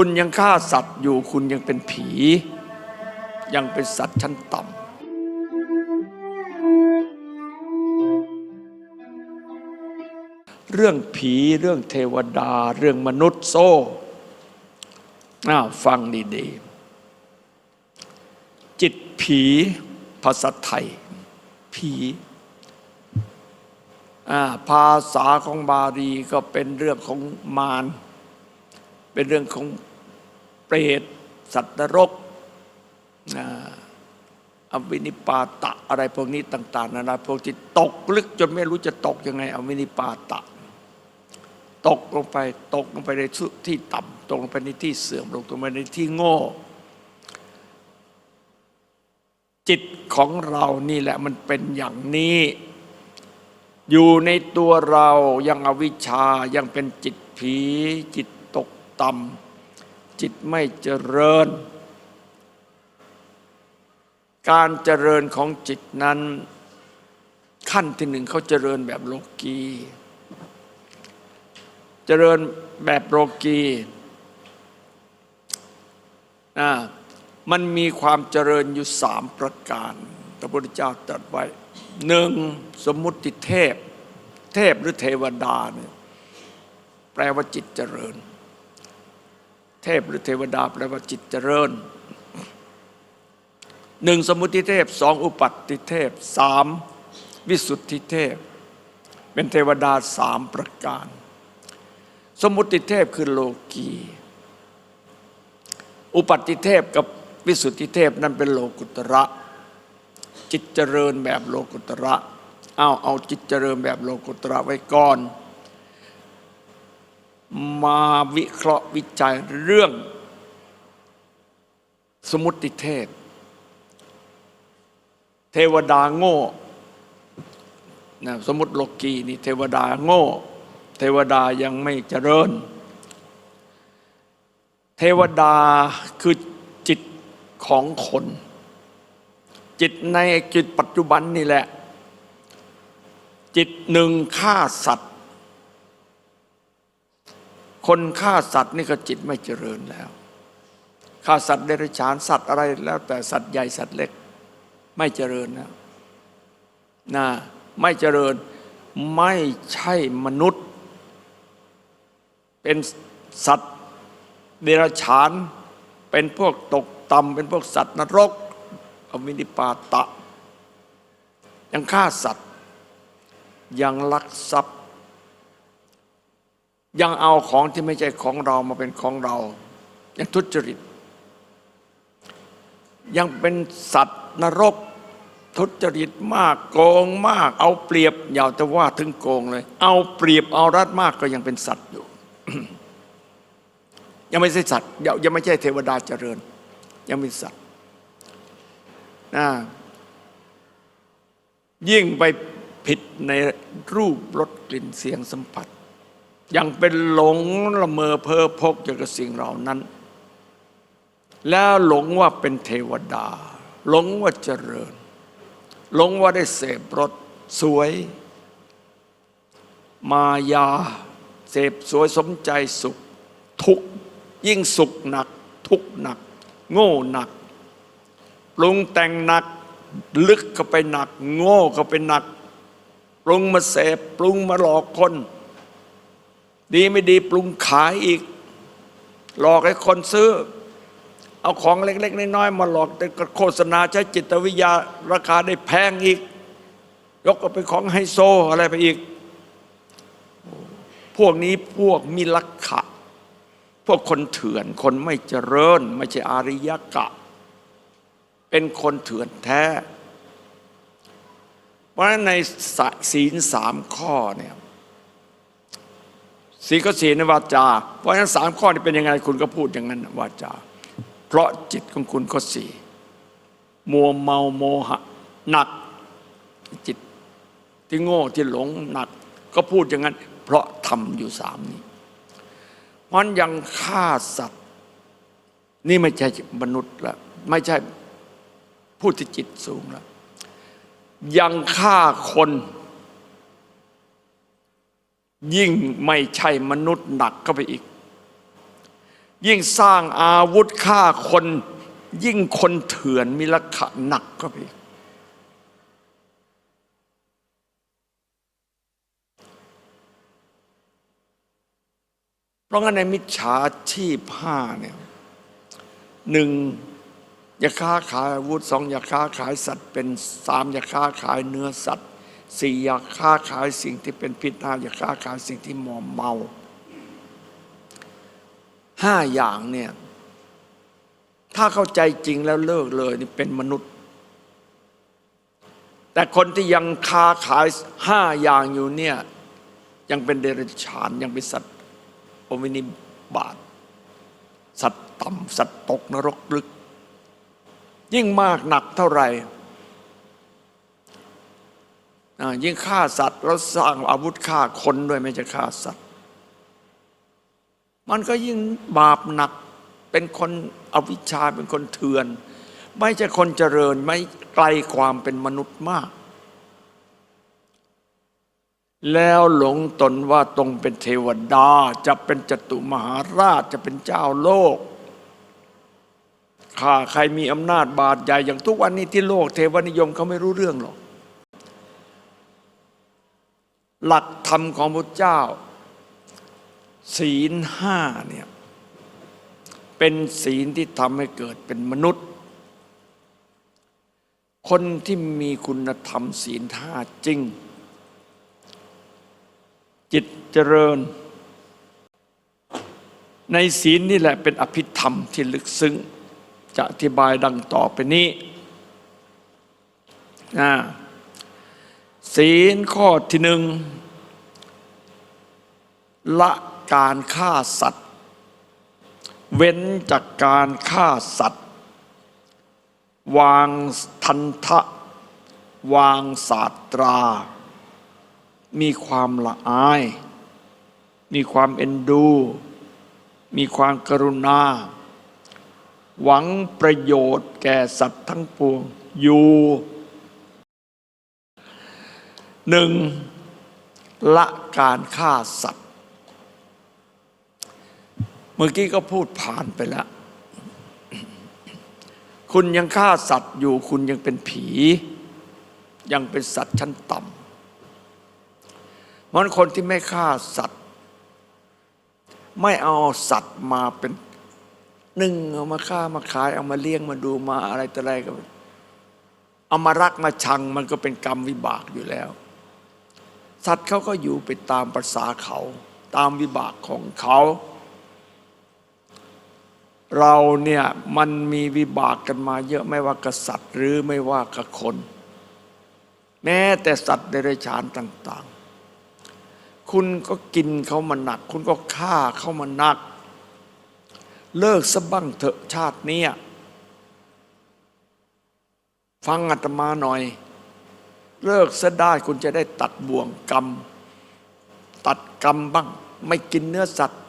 คุณยังฆ่าสัตว์อยู่คุณยังเป็นผี ยังเป็นสัตว์ชั้นต่ำเรื่องผีเรื่องเทวดา เรื่องมนุษย์โซ่อ้าวฟังดีๆ จิตผีภาษาไทย ผีอ่าภาษาของบาลีก็เป็นเรื่องของมารเป็นเรื่องของ เปรต สัตว์นรกอวินิปาตะอะไรพวกนี้ต่าง ๆ นานาพวกที่ตกลึกจนไม่รู้จะตกยังไง อวินิปาตะ ตกลงไปตกลงไปในที่ต่ำตกลงไปในที่เสื่อมลงไปในที่โง่ จิตของเรานี่แหละมันเป็นอย่างนี้ อยู่ในตัวเรายังอวิชชายังเป็นจิตผี จิตตกต่ำ จิตไม่เจริญ การเจริญของจิตนั้น ขั้นที่หนึ่งเขาเจริญแบบโลกีเจริญแบบโลกีมันมีความเจริญอยู่สามประการ พระพุทธเจ้าตรัสไว้หนึ่งสมมุติเทพ เทพหรือเทวดาเนี่ยแปลว่าจิตเจริญ เทพหรือเทวดาแปลว่าจิตเจริญหนึ่งสมุติเทพสองอุปัติเทพสามวิสุทธิเทพ เป็นเทวดาสามประการ สมุติเทพคือโลกีอุปัติเทพกับวิสุทธิเทพนั่นเป็นโลกุตระ จิตเจริญแบบโลกุตระเอาเอาจิตเจริญแบบโลกุตระไว้ก่อน มาวิเคราะห์วิจัยเรื่อง สมุติเทพ เทวดาโง่นะสมมติโลกีนี่เทวดาโง่ เทวดายังไม่เจริญ เทวดาคือจิตของคน จิตในจิตปัจจุบันนี่แหละ จิตหนึ่งฆ่าสัตว์ คนฆ่าสัตว์นี่ก็จิตไม่เจริญแล้วฆ่าสัตว์เดรัจฉานสัตว์อะไรแล้ว แต่สัตว์ใหญ่สัตว์เล็ก ไม่เจริญแล้วนะไม่เจริญไม่ใช่มนุษย์ เป็นสัตว์เดรัจฉาน เป็นพวกตกต่ำเป็นพวกสัตว์นรกอวินิปาตะ ยังฆ่าสัตว์ ยังลักทรัพย์ ยังเอาของที่ไม่ใช่ของเรามาเป็นของเรา ยังทุจริต ยังเป็นสัตว์นรก ทุจริตมากโกงมาก เอาเปรียบอย่าจะว่าถึงโกงเลย เอาเปรียบเอารัดมากก็ยังเป็นสัตว์อยู่ ยังไม่ใช่สัตว์ยังไม่ใช่เทวดาเจริญ ยังเป็นสัตว์นะยิ่งไปผิดในรูปรสกลิ่นเสียงสัมผัส ยังเป็นหลงละเมอเพ้อพกอย่างกับสิ่งเหล่านั้น แล้วหลงว่าเป็นเทวดา หลงว่าเจริญ หลงว่าได้เสพรสสวย มายา เสพสวยสมใจสุข ทุกยิ่งสุขหนัก ทุกหนัก โง่หนักปรุงแต่งหนักลึกเข้าไปหนัก โง่เข้าไปหนัก ปรุงมาเสพปรุงมาหลอกคน ดีไม่ดีปรุงขายอีก หลอกให้คนซื้อ เอาของเล็ก ๆ น้อยๆมาหลอกแต่โฆษณาใช้จิตวิทยาราคาได้แพงอีก ยกก็เป็นของไฮโซอะไรไปอีก พวกนี้พวกมิลักขะ พวกคนเถื่อน คนไม่เจริญ ไม่ใช่อาริยกะ เป็นคนเถื่อนแท้ เพราะฉะนั้นในศีลสามข้อเนี่ย ศีลก็ศีลในวาจา เพราะฉะนั้นสามข้อนี่เป็นยังไงคุณก็พูดอย่างนั้นวาจา เพราะจิตของคุณก็สี่มัวเมาโมหะหนัก จิตที่โง่ที่หลงหนัก ก็พูดอย่างนั้น เพราะทำอยู่สามนี้มันยังฆ่าสัตว์ นี่ไม่ใช่มนุษย์ละไม่ใช่ผู้ที่จิตสูงล้วยังฆ่าคน ยิ่งไม่ใช่มนุษย์หนักเข้าไปอีก ยิ่งสร้างอาวุธฆ่าคน ยิ่งคนเถื่อนมีราคาหนักก็ไปอีก เพราะงั้นในมิจฉาชีพห้าเนี่ยหนึ่งอย่าค้าขายอาวุธสองอย่าค้าขายสัตว์เป็นสามอย่าค้าขายเนื้อสัตว์ สี่อย่าค้าขายสิ่งที่เป็นพิษห้าอย่าค้าขายสิ่งที่มอมเมาห้าอย่างเนี่ยถ้าเข้าใจจริงแล้วเลิกเลยนี่เป็นมนุษย์ แต่คนที่ยังค้าขายห้าอย่างอยู่เนี่ยยังเป็นเดรัจฉานยังเป็นสัตว์อมินิบาตสัตว์ต่ำสัตว์ตกนรกลึก ยิ่งมากหนักเท่าไหร่ ยิ่งฆ่าสัตว์แล้วสร้างอาวุธฆ่าคนด้วยไม่ใช่ฆ่าสัตว์ มันก็ยิ่งบาปหนักเป็นคนอวิชชาเป็นคนเถื่อน ไม่ใช่คนเจริญไม่ไกลความเป็นมนุษย์มาก แล้วหลงตนว่าตรงเป็นเทวดาจะเป็นจตุมหาราชจะเป็นเจ้าโลกข้าใครมีอำนาจบาดใหญ่อย่างทุกวันนี้ที่โลก เทวนิยมเขาไม่รู้เรื่องหรอก หลักธรรมของพระเจ้า ศีลห้าเนี่ยเป็นศีลที่ทำให้เกิดเป็นมนุษย์ คนที่มีคุณธรรมศีลห้าจริง จิตเจริญ ในศีลนี่แหละเป็นอภิธรรมที่ลึกซึ้ง จะอธิบายดังต่อไปนี้นะ ศีลข้อที่หนึ่งละการฆ่าสัตว์ เว้นจากการฆ่าสัตว์ วางทันทะ วางศาสตรา มีความละอาย มีความเอ็นดู มีความกรุณา หวังประโยชน์แก่สัตว์ทั้งปวงอยู่ หนึ่งละการฆ่าสัตว์ เมื่อกี้ก็พูดผ่านไปแล้ว คุณยังฆ่าสัตว์อยู่คุณยังเป็นผี ยังเป็นสัตว์ชั้นต่ำมันคนที่ไม่ฆ่าสัตว์ ไม่เอาสัตว์มาเป็นหนึ่งเอามาฆ่ามาขาย เอามาเลี้ยงมาดูมาอะไรต่ออะไรก็เอามารักมาชังมันก็เป็นกรรมวิบากอยู่แล้ว สัตว์เขาก็อยู่ไปตามภาษาเขา ตามวิบากของเขา เราเนี่ยมันมีวิบากกันมาเยอะไม่ว่ากษัตริย์หรือไม่ว่ากับคน แม้แต่สัตว์เดรัจฉานต่าง ๆ คุณก็กินเขามาหนัก คุณก็ฆ่าเขามาหนัก เลิกสะบั้งเถอะชาติเนี้ยฟังอาตมาหน่อย เลิกซะได้คุณจะได้ตัดบ่วงกรรม ตัดกรรมบ้าง ไม่กินเนื้อสัตว์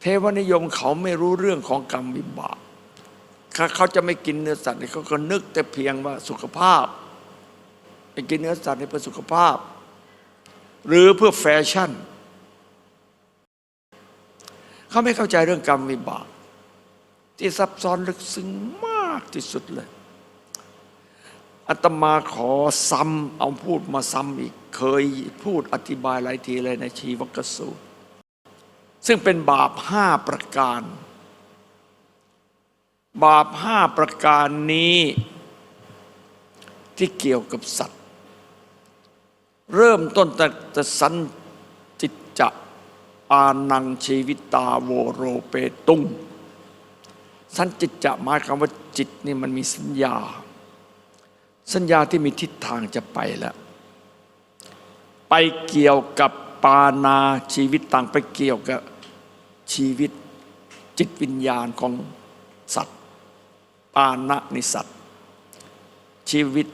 เทวนิยมเขาไม่รู้เรื่องของกรรมวิบากถ้าเขาจะไม่กินเนื้อสัตว์เนี่ยเขาก็นึกแต่เพียงว่าสุขภาพไปกินเนื้อสัตว์เนี่ยเพื่อสุขภาพ หรือเพื่อแฟชั่น เขาไม่เข้าใจเรื่องกรรมวิบาก ที่ซับซ้อนลึกซึ้งมากที่สุดเลย อาตมาขอซ้ำเอาพูดมาซ้ำอีก เคยพูดอธิบายหลายทีเลยในชีวกสูตรซึ่งเป็นบาปห้าประการ บาปห้าประการนี้ที่เกี่ยวกับสัตว์ เริ่มต้นแต่สันจิตจะอานังชีวิตาโวโรเปตุงสันจิตจะหมายความว่าจิตนี่มันมีสัญญา สัญญาที่มีทิศทางจะไปแล้ว ไปเกี่ยวกับปานาชีวิตต่างไปเกี่ยวกับชีวิตจิตวิญญาณของสัตว์ ปานะนิสัตว์ ชีวิต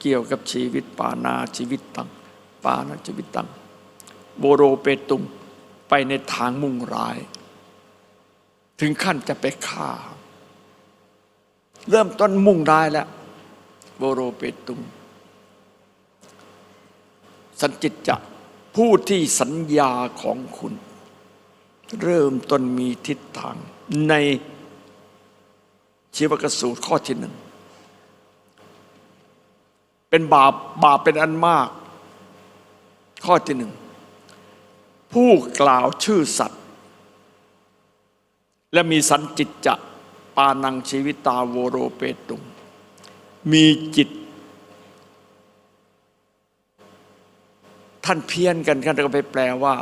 เกี่ยวกับชีวิตปานาชีวิตตังปานาชีวิตตังโบโรเปตุงไปในทางมุ่งร้าย ถึงขั้นจะไปฆ่า เริ่มต้นมุ่งร้ายแล้ว โบโรเปตุง สันจิตจะผู้ที่สัญญาของคุณ เริ่มต้นมีทิศทางในชีวกสูตรข้อที่หนึ่ง เป็นบาปบาปเป็นอันมาก ข้อที่หนึ่ง ผู้กล่าวชื่อสัตว์ และมีสันจิตจะปานังชีวิตาโวโรเปตุง มีจิต ท่านเพี้ยนกันกันก็ไปแปลว่า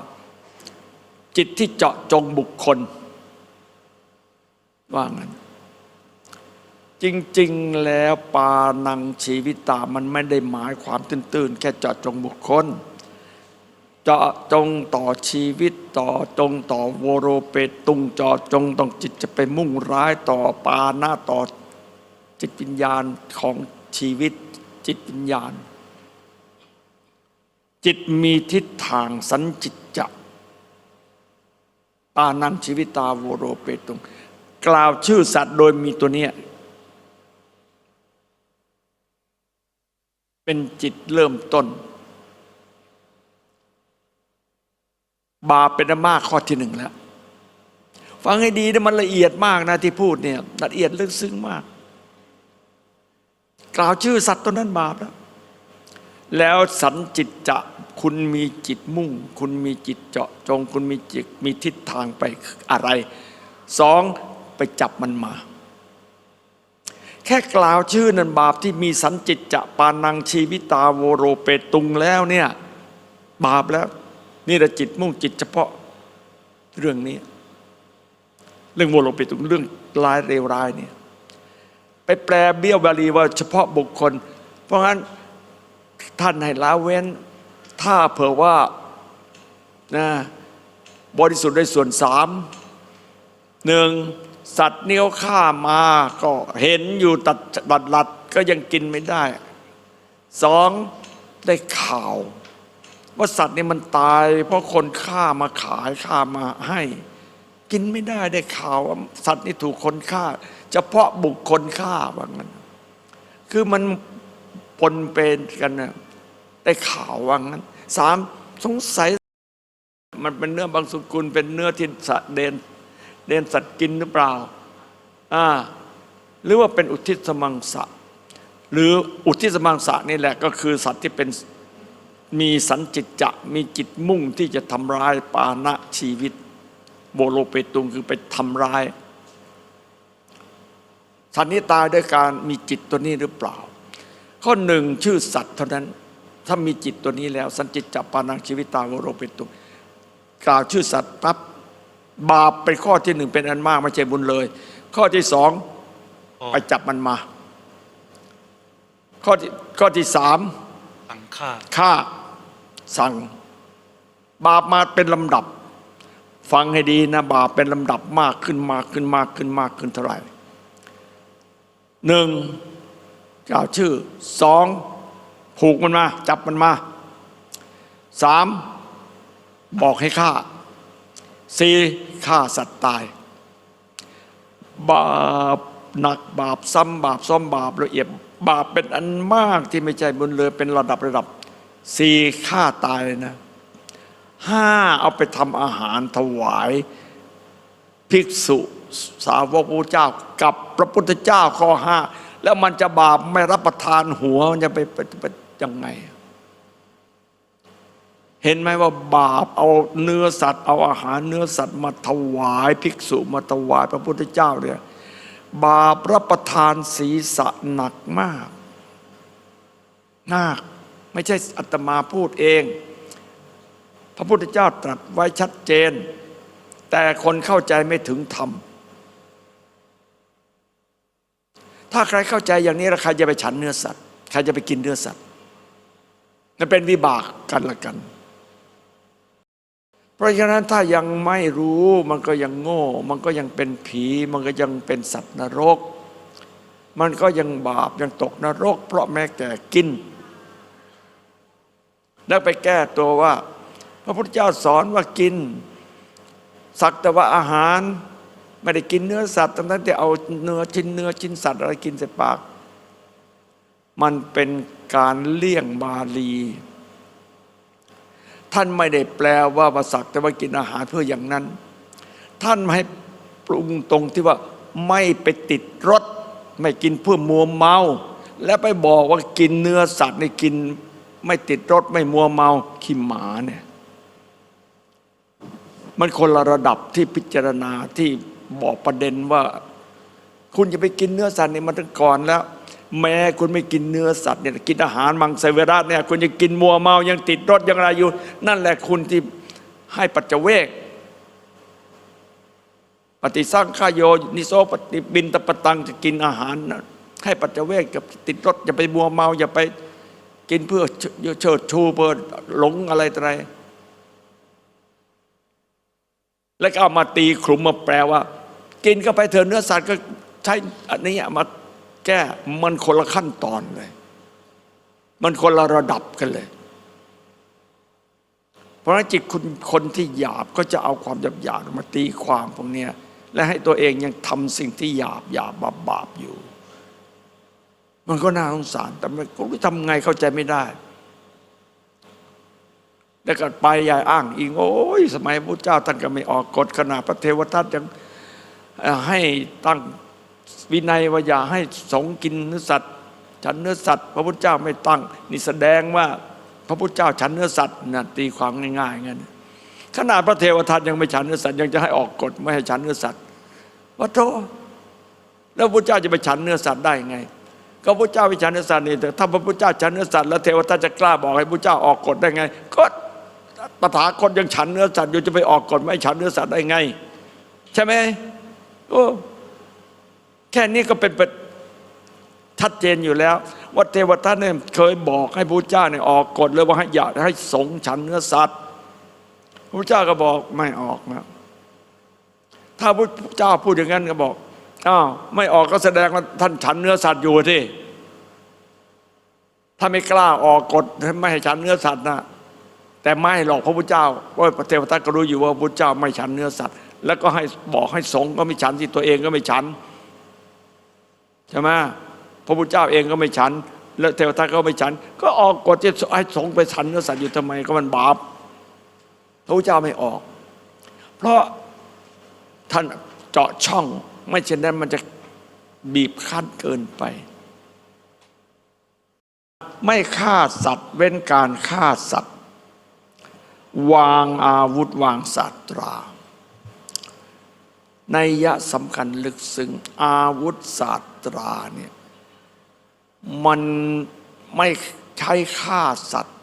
จิตที่เจาะจงบุคคล ว่างั้น จริง ๆ แล้วปานังชีวิตามันไม่ได้หมายความตื้น ๆ แค่เจาะจงบุคคลเจาะจงต่อชีวิตต่อจงต่อโวโรเปตุงเจาะจงต้องจิตจะไปมุ่งร้ายต่อปาหน้าต่อ จิตวิญญาณของชีวิตจิตวิญญาณ จิตมีทิศทางสันจิตจะปานังชีวิตาโวโรเปตุง กล่าวชื่อสัตว์โดยมีตัวเนี้ยเป็นจิตเริ่มต้น บาเป็นอันมากข้อที่หนึ่งแล้ว ฟังให้ดีนะมันละเอียดมากนะที่พูดเนี่ยละเอียดลึกซึ้งมาก กล่าวชื่อสัตว์ตัวนั้นบาปแล้ว แล้วสันจิตจะคุณมีจิตมุ่ง คุณมีจิตเจาะจง คุณมีจิตมีทิศทางไปอะไรสองไปจับมันมา แค่กล่าวชื่อนันบาปที่มีสันจิตจะปานังชีวิตาโวโรเปตุงแล้วเนี่ยบาปแล้ว นี่แหละจิตมุ่งจิตเฉพาะเรื่องนี้ เรื่องโวโรเปตุงเรื่องร้ายเรวร้ายเนี่ย ไปแปลเบี้ยวบาลีว่าเฉพาะบุคคล เพราะงั้นท่านให้ละเว้น ถ้าเผื่อว่านะบริสุทธิ์ได้ส่วนสามหนึ่งสัตว์เนี้ยวฆ่ามาก็เห็นอยู่ตัดบัดลัดก็ยังกินไม่ได้สองได้ข่าว ว่าสัตว์นี่มันตาย เพราะคนฆ่ามาขายฆ่ามาให้ กินไม่ได้ได้ข่าวว่าสัตว์นี่ถูกคนฆ่า เฉพาะบุคคลฆ่าว่างั้น คือมันปนเปนกันนะได้ข่าวว่างั้นสามสงสัย มันเป็นเนื้อบางสุกุล เป็นเนื้อที่สัตว์เดนเดนสัตว์กินหรือเปล่าอ่าหรือว่าเป็นอุทิศมังสะ หรืออุทิศมังสะนี่แหละก็คือสัตว์ที่เป็นมีสันจิตจะมีจิตมุ่งที่จะทำร้ายปานะชีวิต โบโลเปตุงคือไปทำร้าย สัตว์นี้ตายด้วยการมีจิตตัวนี้หรือเปล่า ข้อหนึ่งชื่อสัตว์เท่านั้น ถ้ามีจิตตัวนี้แล้ว สันจิตจัปานังชีวิตาโวโรเปตุงกล่าวชื่อสัตว์ปั๊บบาปเป็นข้อที่หนึ่งเป็นอันมากไม่ใช่บุญเลย ข้อที่สองอ๋อไปจับมันมา ข้อที่ข้อที่สามสังฆ่าฆ่าสั่ง บาปมาเป็นลำดับ ฟังให้ดีนะ บาปเป็นลำดับมากขึ้นมากขึ้นมากขึ้นมากขึ้นเท่าไหร่ หนึ่งกล่าวชื่อสองผูกมันมา จับมันมาสามบอกให้ฆ่าสี่ฆ่าสัตว์ตาย บาปหนักบาปซ้ำบาปซ้อมบาปละเอียดบาปเป็นอันมากที่ไม่ใช่บุญเลยเป็นระดับระดับสี่ฆ่าตายเลยนะห้าเอาไปทำอาหารถวาย ภิกษุ สาวกพระเจ้ากับพระพุทธเจ้าข้อห้าแล้วมันจะบาปไม่รับประทานหัวมันจะไปไปไปยังไง เห็นไหมว่าบาปเอาเนื้อสัตว์ เอาอาหารเนื้อสัตว์มาถวายภิกษุมาถวายพระพุทธเจ้าเนี่ยบาปรับประทานศีรษะหนักมากมากไม่ใช่อัตมาพูดเอง พระพุทธเจ้าตรัสไว้ชัดเจน แต่คนเข้าใจไม่ถึงธรรม ถ้าใครเข้าใจอย่างนี้แล้วใครจะไปฉันเนื้อสัตว์ใครจะไปกินเนื้อสัตว์นั่นเป็นวิบากกันละกัน เพราะฉะนั้นถ้ายังไม่รู้มันก็ยังโง่ มันก็ยังเป็นผี มันก็ยังเป็นสัตว์นรก มันก็ยังบาปยังตกนรก เพราะแม้แต่กินแล้วไปแก้ตัวว่า พระพุทธเจ้าสอนว่ากิน สักแต่ว่าอาหาร ไม่ได้กินเนื้อสัตว์ทั้งนั้นที่เอาเนื้อชิ้นเนื้อชิ้นสัตว์อะไรกินใส่ปาก มันเป็นการเลี่ยงบาลี ท่านไม่ได้แปลว่าวาสักแต่ว่ากินอาหารเพื่ออย่างนั้น ท่านให้ปรุงตรงที่ว่าไม่ไปติดรสไม่กินเพื่อมัวเมา และไปบอกว่ากินเนื้อสัตว์ในกินไม่ติดรสไม่มัวเมาขี้หมาเนี่ยมันคนละระดับที่พิจารณาที่ บอกประเด็นว่า คุณจะไปกินเนื้อสัตว์เนี่ยมันตั้งก่อนแล้ว แม้คุณไม่กินเนื้อสัตว์เนี่ยกินอาหารมังสวิรัตเนี่ยคุณจะกินมัวเมายังติดรสยังอะไรอยู่ นั่นแหละคุณที่ให้ปัจเจเวกปฏิสังขายโยนิโสปฏิบินตะปตังจะกินอาหารนะให้ปัจเจเวกกับติดรสอย่าไปมัวเมาอย่าไปกินเพื่อเชิดชูเพื่อหลงอะไรอะไรแล้วก็เอามาตีขลุ่มมาแปลว่า กินก็ไปเถอะเนื้อสัตว์ก็ใช้อันนี้มาแก้มันคนละขั้นตอนเลย มันคนละระดับกันเลย เพราะจิตคุณคนที่หยาบก็จะเอาความหยาบหยาบมาตีความพวกเนี้ยและให้ตัวเองยังทำสิ่งที่หยาบหยาบบาปบาปอยู่ มันก็น่าสงสาร แต่มันก็ทำไงเข้าใจไม่ได้แล้วก็ไปยายอ้างอิงโอ้ยสมัยพระเจ้าท่านก็ไม่ออกกฎขนาดพระเทวทัตยัง ให้ตั้งวินัยว่าอย่าให้สงกินเนื้อสัตว์ฉันเนื้อสัตว์ พระพุทธเจ้าไม่ตั้ง นี่แสดงว่าพระพุทธเจ้าฉันเนื้อสัตว์นะตีความง่ายๆงั้นขนาดพระเทวทัตยังไม่ฉันเนื้อสัตว์ยังจะให้ออกกฎไม่ให้ฉันเนื้อสัตว์ว่าโธแล้วพระเจ้าจะไปฉันเนื้อสัตว์ได้ไง ก็พระเจ้าไปฉันเนื้อสัตว์นี่แต่ถ้าพระพุทธเจ้าฉันเนื้อสัตว์แล้วเทวทัตจะกล้าบอกให้พระเจ้าออกกฎได้ไง ก็ตถาคตยังฉันเนื้อสัตว์อยู่จะไปออกกฎไม่ฉันเนื้อสัตว์ได้ไง ใช่ไหม โอ้แค่นี้ก็เป็นเป็นชัดเจนอยู่แล้ว ว่าเทวทัตเนี่ยเคยบอกให้พระเจ้าเนี่ยออกกฎเลยว่าให้อย่าให้สงฉันเนื้อสัตว์พระเจ้าก็บอกไม่ออกนะถ้าพระเจ้าพูดอย่างนั้นก็บอกอ้าวไม่ออกก็แสดงว่าท่านฉันเนื้อสัตว์อยู่ที่ถ้าไม่กล้าออกกฎไม่ให้ฉันเนื้อสัตว์นะแต่ไม่หรอกพระพุทธเจ้าว่าพระเทวทัตก็รู้อยู่ว่าพระพุทธเจ้าไม่ฉันเนื้อสัตว์ แล้วก็ให้บอกให้สงก็ไม่ฉันที่ตัวเองก็ไม่ฉันใช่ไหมพระพุทธเจ้าเองก็ไม่ฉัน แล้วเทวทัตก็ไม่ฉัน ก็ออกกฎจะให้สงไปฉันเนื้อสัตว์อยู่ทำไมก็มันบาปพระพุทธเจ้าไม่ออก เพราะท่านเจาะช่อง ไม่เช่นนั้นมันจะบีบคั้นเกินไป ไม่ฆ่าสัตว์เว้นการฆ่าสัตว์ วางอาวุธวางศาสตรา ในยะสำคัญลึกซึ้งอาวุธศาสตราเนี่ยมันไม่ใช้ฆ่าสัตว์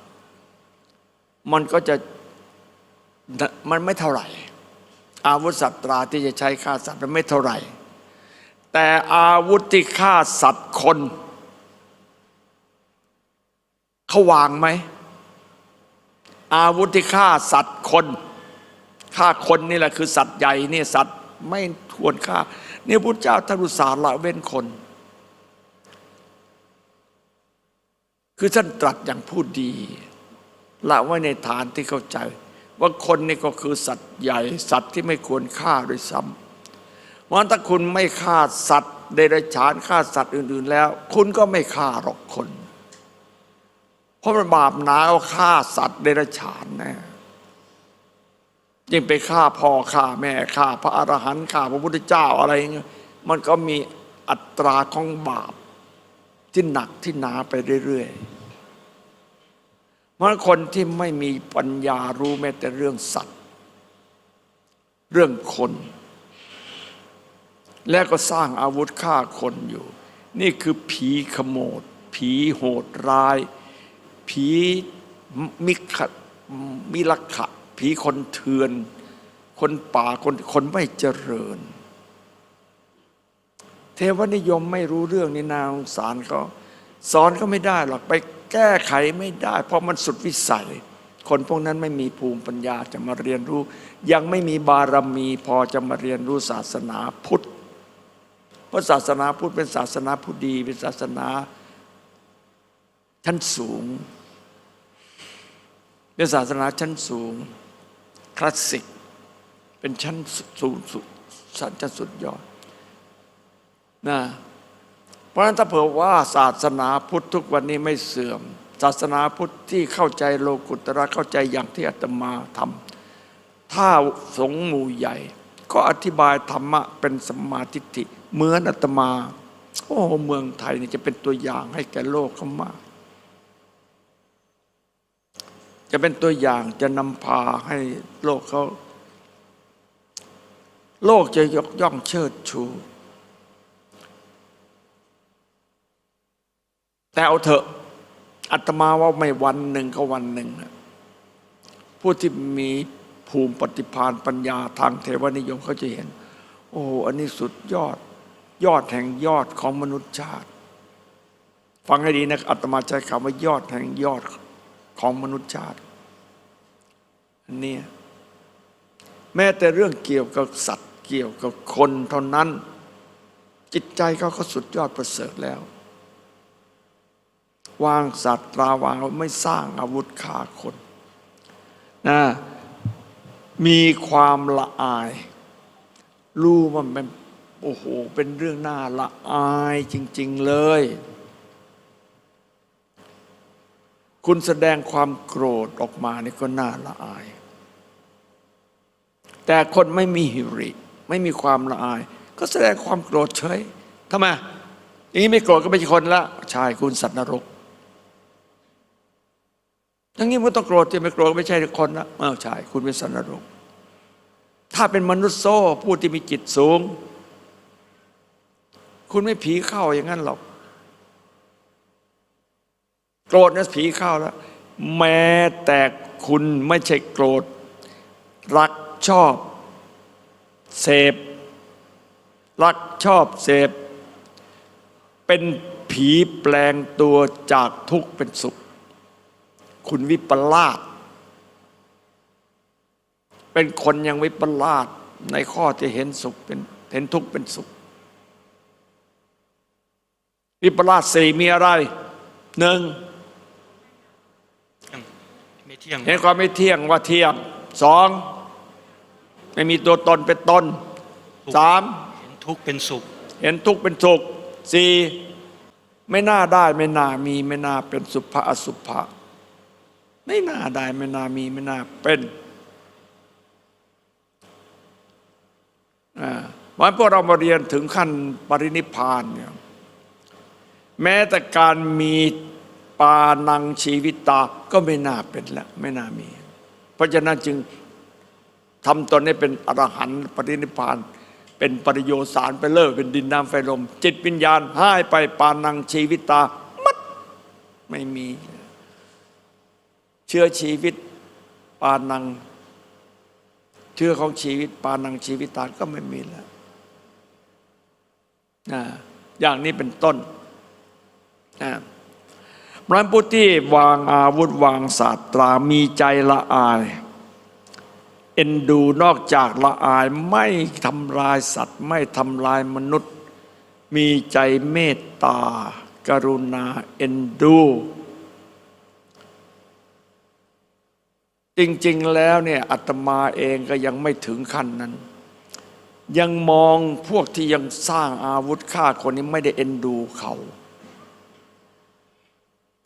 มันก็จะมันไม่เท่าไหร่ อาวุธศาสตราที่จะใช้ฆ่าสัตว์มันไม่เท่าไหร่ แต่อาวุธที่ฆ่าสัตว์คนเขาวางไหมอาวุธที่ฆ่าสัตว์คนฆ่าคนนี่แหละคือสัตว์ใหญ่เนี่ยสัตว์ ไม่ควรฆ่าเนี่ยพุทธเจ้าท่านอุตสาห์ละเว้นคน คือท่านตรัสอย่างพูดดี ละไว้ในฐานที่เข้าใจ ว่าคนนี่ก็คือสัตว์ใหญ่ สัตว์ที่ไม่ควรฆ่าโดยซ้ำเพราะฉะนั้นถ้าคุณไม่ฆ่าสัตว์เดรัจฉานฆ่าสัตว์อื่น ๆ แล้ว คุณก็ไม่ฆ่าหรอกคน เพราะมันบาปหนาเอาฆ่าสัตว์เดรัจฉานแนะ ยิ่งไปฆ่าพ่อฆ่าแม่ฆ่าพระอรหันต์ฆ่าพระพุทธเจ้าอะไรเงี้ยมันก็มีอัตราของบาปที่หนักที่หนาไปเรื่อยๆเพราะคนที่ไม่มีปัญญารู้แม้แต่เรื่องสัตว์ เรื่องคน แล้วก็สร้างอาวุธฆ่าคนอยู่ นี่คือผีขโมด ผีโหดร้าย ผีมิขมิลขะ ผีคนเถื่อน คนป่าคนคนไม่เจริญ เทวนิยมไม่รู้เรื่องนี่นาสงสารเขาสอนก็ไม่ได้หรอกไปแก้ไขไม่ได้ เพราะมันสุดวิสัย คนพวกนั้นไม่มีภูมิปัญญาจะมาเรียนรู้ ยังไม่มีบารมีพอจะมาเรียนรู้ศาสนาพุทธเพราะศาสนาพุทธเป็นศาสนาผู้ดี เป็นศาสนาชั้นสูงเป็นศาสนาชั้นสูง ลาสสิก เป็นชั้นสูงสุดชั้นสุดยอดนะเพราะฉะนั้นถ้าเผื่อว่าศาสนาพุทธทุกวันนี้ไม่เสื่อม ศาสนาพุทธที่เข้าใจโลกุตระเข้าใจอย่างที่อาตมาทำถ้าสงหมู่ใหญ่ ก็อธิบายธรรมะเป็นสมาทิฏฐิเหมือนอาตมา โอ้เมืองไทยนี่จะเป็นตัวอย่างให้แก่โลกเขามาก จะเป็นตัวอย่างจะนำพาให้โลกเขา โลกจะยกย่องเชิดชู แต่เอาเถอะอาตมาว่าไม่วันหนึ่งก็วันหนึ่ง ผู้ที่มีภูมิปฏิภาณปัญญาทางเทวนิยมเขาจะเห็น โอ้อันนี้สุดยอด ยอดแห่งยอดของมนุษยชาติ ฟังให้ดีนะอาตมาใช้คำว่ายอดแห่งยอด ของมนุษยชาติอันเนี้ยแม้แต่เรื่องเกี่ยวกับสัตว์เกี่ยวกับคนเท่านั้น จิตใจเขาก็สุดยอดประเสริฐแล้ว วางสัตว์ราวางไม่สร้างอาวุธฆ่าคนนะมีความละอาย รู้ว่ามันโอ้โห เป็นเรื่องน่าละอายจริง ๆ เลย คุณแสดงความโกรธออกมานี่ก็น่าละอาย แต่คนไม่มีหิริ ไม่มีความละอาย ก็แสดงความโกรธเฉยทำไมอย่างนี้ไม่โกรธก็ไม่ใช่คนละใช่คุณสัตว์นรกทั้งนี้มันต้องโกรธที่ไม่โกรธก็ไม่ใช่คนละเออใช่คุณเป็นสัตว์นรก ถ้าเป็นมนุษย์โซ่ผู้ที่มีจิตสูง คุณไม่ผีเข้าอย่างนั้นหรอก โกรธนะผีเข้าแล้ว แม้แต่คุณไม่ใช่โกรธ รักชอบ เสพ รักชอบเสพ เป็นผีแปลงตัวจากทุกข์เป็นสุข คุณวิปลาสเป็นคนยังวิปลาสในข้อที่เห็นสุขเป็นเห็นทุกข์เป็นสุข วิปลาสสี่มีอะไรหนึ่ง เที่ยง เห็นความไม่เที่ยงว่าเที่ยงสองไม่มีตัวตนเป็นตนสามเห็นทุกข์เป็นสุข เห็นทุกข์เป็นสุขสี่ไม่น่าได้ไม่น่ามีไม่น่าเป็นสุภาอสุภะไม่น่าได้ไม่น่ามีไม่น่าเป็นอ่าวันพวกเรามาเรียนถึงขั้นปรินิพพานเนี่ยแม้แต่การมี ปานังชีวิตตาก็ไม่น่าเป็นแล้วไม่น่ามี เพราะฉะนั้นจึงทำตนให้เป็นอรหันต์ปรินิพาน เป็นปริโยสารไปเลิกเป็นดินน้ำไฟลม จิตวิญญาณหายไปปานังชีวิตตามัดไม่มี เชื้อชีวิตปานังเชื้อของชีวิต ปานังชีวิตตาก็ไม่มีแล้วนะอย่างนี้เป็นต้นนะ ระพุทธที่วางอาวุธวางศาสตรามีใจละอาย เอ็นดูนอกจากละอายไม่ทำลายสัตว์ ไม่ทำลายมนุษย์ มีใจเมตตา กรุณาเอ็นดู จริงๆแล้วเนี่ยอาตมาเองก็ยังไม่ถึงขั้นนั้น ยังมองพวกที่ยังสร้างอาวุธฆ่าคนนี้ไม่ได้เอ็นดูเขา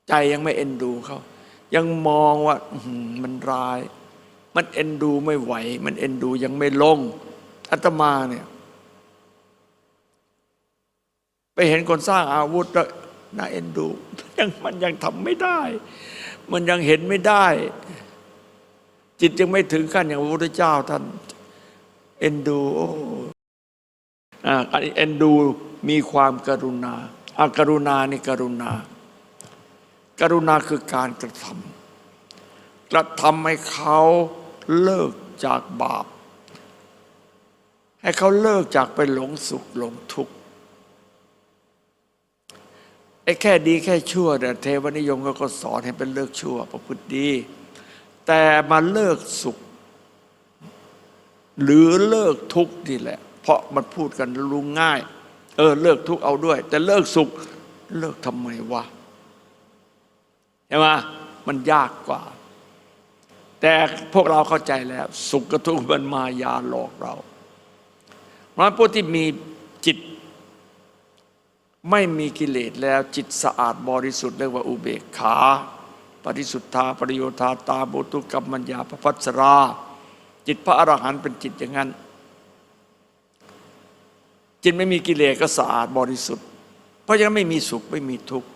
ใจยังไม่เอ็นดูเขายังมองว่ามันร้าย มันเอ็นดูไม่ไหว มันเอ็นดูยังไม่ลงอาตมาเนี่ยไปเห็นคนสร้างอาวุธแล้วน่าเอ็นดูยังมันยังทำไม่ได้ มันยังเห็นไม่ได้ จิตยังไม่ถึงขั้นอย่างพระพุทธเจ้าท่านเอ็นดูโอ้อ่าอันนี้เอ็นดูมีความกรุณาอาการุณานี่กรุณา กรุณาคือการกระทำกระทำให้เขาเลิกจากบาป ให้เขาเลิกจากไปหลงสุขหลงทุกข์ไอ้แค่ดีแค่ชั่วเนี่ยเทวนิยมก็ก็สอนให้เป็นเลิกชั่วประพฤติดี แต่มาเลิกสุข หรือเลิกทุกข์นี่แหละ เพราะมันพูดกันรู้ง่าย เออเลิกทุกข์เอาด้วย แต่เลิกสุขเลิกทำไมวะ ช่ไหมมันยากกว่า แต่พวกเราเข้าใจแล้ว สุขกับทุกมันมายาหลอกเรา เพราะฉะนั้นผู้ที่มีจิต ไม่มีกิเลสแล้วจิตสะอาดบริสุทธิ์เรียกว่าอุเบกขา ปริสุทธาปริโยธาตาบุตุกรรมัญญาปพัสรา จิตพระอรหันต์เป็นจิตอย่างนั้น จิตไม่มีกิเลสก็สะอาดบริสุทธิ์ เพราะฉะนั้นไม่มีสุขไม่มีทุกข์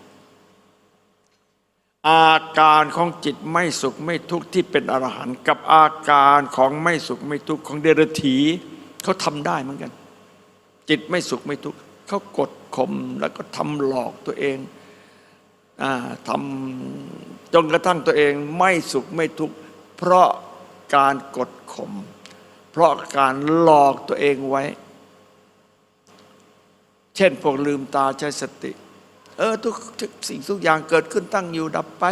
อาการของจิตไม่สุขไม่ทุกข์ที่เป็นอรหันต์กับอาการของไม่สุขไม่ทุกข์ของเดรถีเขาทำได้เหมือนกัน จิตไม่สุขไม่ทุกข์เขากดข่มแล้วก็ทำหลอกตัวเองอทำจนกระทั่งตัวเองไม่สุขไม่ทุกข์เพราะการกดข่มเพราะการหลอกตัวเองไว้ เช่นพวกลืมตาใช้สติ เออทุกสิ่งทุกอย่างเกิดขึ้นตั้งอยู่ดับไป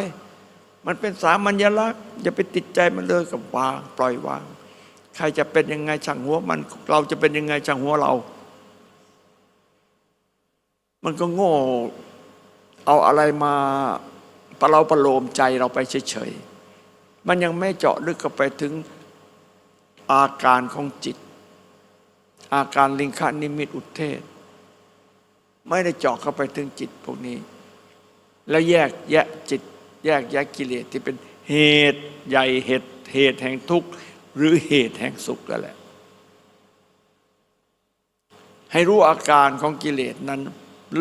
มันเป็นสามัญลักษณ์อย่าไปติดใจมันเลยกับวาง ปล่อยวาง ใครจะเป็นยังไงช่างหัวมัน เราจะเป็นยังไงช่างหัวเรา มันก็โง่เอาอะไรมาประเราประโลมใจเราไปเฉยๆ มันยังไม่เจาะลึกเข้าไปถึงอาการของจิต อาการลิงคานิมิตอุเทศ ไม่ได้เจาะเข้าไปถึงจิตพวกนี้ แล้วแยกแยะจิต แยกแยะกิเลสที่เป็นเหตุใหญ่เหตุเหตุแห่งทุกข์หรือเหตุแห่งสุขนั่นแหละ ให้รู้อาการของกิเลสนั้น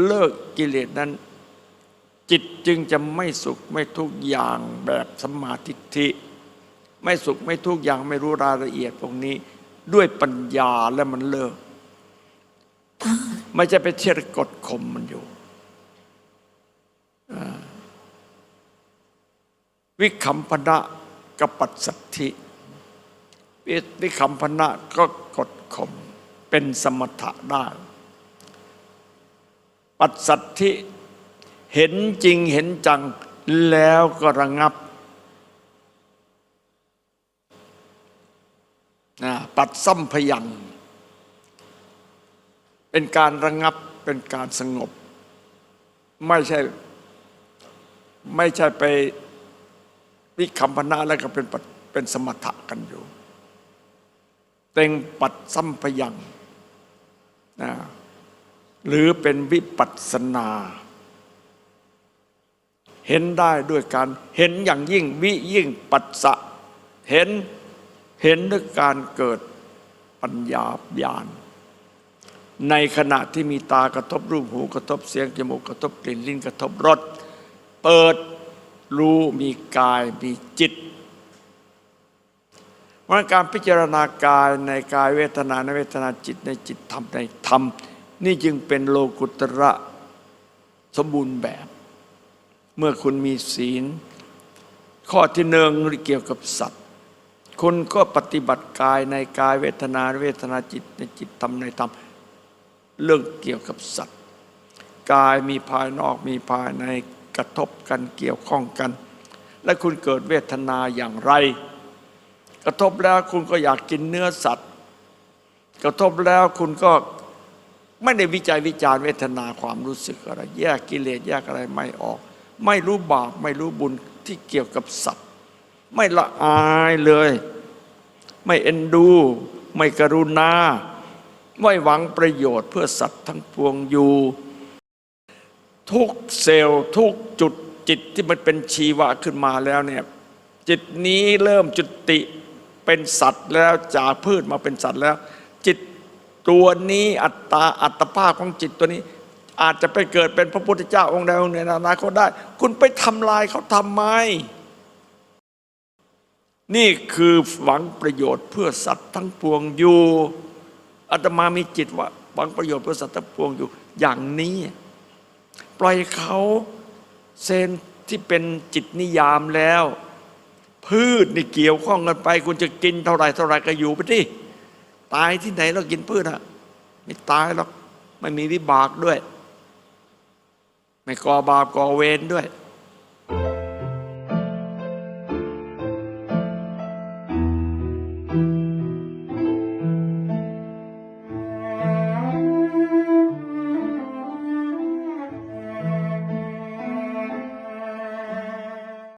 เลิกกิเลสนั้น จิตจึงจะไม่สุขไม่ทุกอย่างแบบสมาธิิไม่สุขไม่ทุกอย่างไม่รู้รายละเอียดพวกนี้ ด้วยปัญญาและมันเลิก ไม่จะไปเชื่อกดข่มมันอยู่ วิคัมพนะกับปัสสัทธิวิวิคัมพนะก็กดข่มเป็นสมถะได้ ปัสสัทธิเห็นจริงเห็นจังแล้วก็ระงับนะปัดซ้ำพยัง เป็นการระงับเป็นการสงบ ไม่ใช่ไม่ใช่ไปวิคัมพนะแล้วก็เป็นเป็นสมถะกันอยู่ เต็งปัดซ้ำพยังนะหรือเป็นวิปัสสนา เห็นได้ด้วยการเห็นอย่างยิ่งวิยิ่งปัสสะเห็นเห็นด้วยการเกิดปัญญาญาณ ในขณะที่มีตากระทบรูปหูกระทบเสียงจมูกกระทบกลิ่นลิ้นกระทบรสเปิดรู้มีกายมีจิตเพราะการพิจารณากายในกายเวทนาในเวทนาจิตในจิตธรรมในธรรม นี่จึงเป็นโลกุตระสมบูรณ์แบบ เมื่อคุณมีศีล ข้อที่หนึ่งเกี่ยวกับสัตว์ คุณก็ปฏิบัติกายในกายเวทนาเวทนาจิตในจิตธรรมในธรรม เรื่องเกี่ยวกับสัตว์ กายมีภายนอกมีภายในกระทบกันเกี่ยวข้องกัน และคุณเกิดเวทนาอย่างไร กระทบแล้วคุณก็อยากกินเนื้อสัตว์ กระทบแล้วคุณก็ไม่ได้วิจัยวิจารณ์เวทนาความรู้สึกอะไร แยกกิเลสแยกอะไรไม่ออก ไม่รู้บาปไม่รู้บุญที่เกี่ยวกับสัตว์ ไม่ละอายเลย ไม่เอ็นดู ไม่กรุณา ไม่หวังประโยชน์เพื่อสัตว์ทั้งปวงอยู่ ทุกเซลล์ทุกจุดจิตที่มันเป็นชีวะขึ้นมาแล้วเนี่ยจิตนี้เริ่มจุติเป็นสัตว์แล้วจากพืชมาเป็นสัตว์แล้ว จิตตัวนี้อัตตาอัตภาพของจิตตัวนี้ อาจจะไปเกิดเป็นพระพุทธเจ้าองค์ใดองค์หนึ่งในอนาคตได้ คุณไปทำลายเขาทำไม นี่คือหวังประโยชน์เพื่อสัตว์ทั้งปวงอยู่ อาตมามีจิตว่าหวังประโยชน์เพื่อสัตว์ทั้งปวงอยู่อย่างนี้ ปล่อยเขาเซนที่เป็นจิตนิยามแล้ว พืชนี่เกี่ยวข้องกันไป คุณจะกินเท่าไหร่เท่าไหร่ก็อยู่ไปที่ตายที่ไหนเรากินพืชอะไม่ตายหรอกไม่มีวิบากด้วย ไม่ก่อบาปก่อเวรด้วย